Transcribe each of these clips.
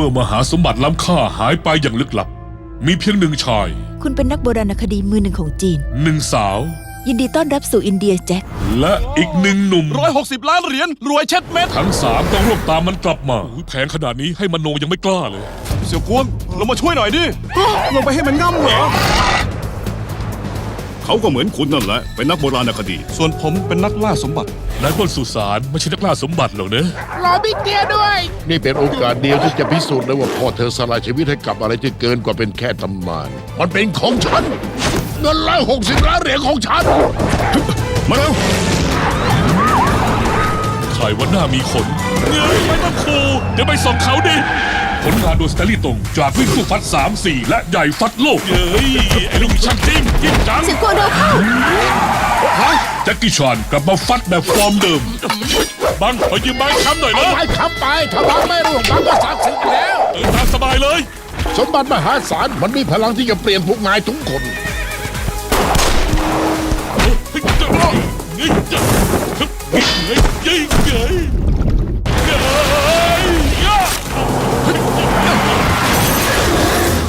มื่อมหาสมบัติล้ำค่าหายไปอย่างลึกลับ มีเพียงหนึ่งชาย คุณเป็นนักโบราณคดีมือหนึ่งของจีน หนึ่งสาว ยินดีต้อนรับสู่อินเดียแจ็ค และอีกหนึ่งหนุ่ม ร้อยหกสิบล้านเหรียญรวยเช็ดเม็ดทั้งสามต้องร่วมตามมันกลับมาอุ๊ยแผนขนาดนี้ให้มโนยังไม่กล้าเลย เสี่ยวกวงเรามาช่วยหน่อยดิ ลงไปให้มันง่ำเหรอ เขาก็เหมือนคุณนั่นแหละ เป็นนักโบราณคดี ส่วนผมเป็นนักล่าสมบัตินายพลสุสานไม่ใช่นักล่าสมบัติหรอกเนอะรอบิ๊กเดียด้วย นี่เป็นโอกาสเดียวที่จะพิสูจน์ได้ว่าพ่อเธอสละชีวิตให้กับอะไรที่เกินกว่าเป็นแค่ตำนาน มันเป็นของฉัน เงินร้อยหกสิบล้านเหรียญของฉัน มาแล้ว ใครว่าหน้ามีขนเงยไม่ต้องคูเดี๋ยวไปส่องเขาดิ ผลงานโดยสแตลลี่ตรง จากวิ่งสู้ฟัด 3 4 และใหญ่ฟัดโลกเย้ย ไอ้ลูกช่างจิ้มจิ้มจังเสียกลัวเร็วเข้าแจ็คกี้ชานกลับมาฟัดแบบฟอร์มเดิม บังขอยืมไม้ค้ำหน่อยเอานะไม้ค้ำไปถ้าบังไม่ร่วงบังก็ศักดิ์สิทธิ์แล้วเดินตามสบายเลย สมบัติมหาศาลมันมีพลังที่จะเปลี่ยนพวกนายทุกคน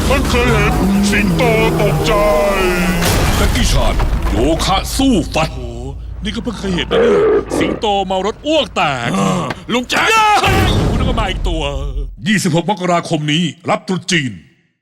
มันเคยเห็นสิงโตตกใจแจ็คกี้ชานโยคะสู้ฟัด โอ้นี่ก็เพิ่งเคยเห็นนะเนี่ยสิงโตเมารถอ้วกแตกลุงแจ๊คคุณต้องมาอีกตัว 26 มกราคมนี้รับตรุษจีน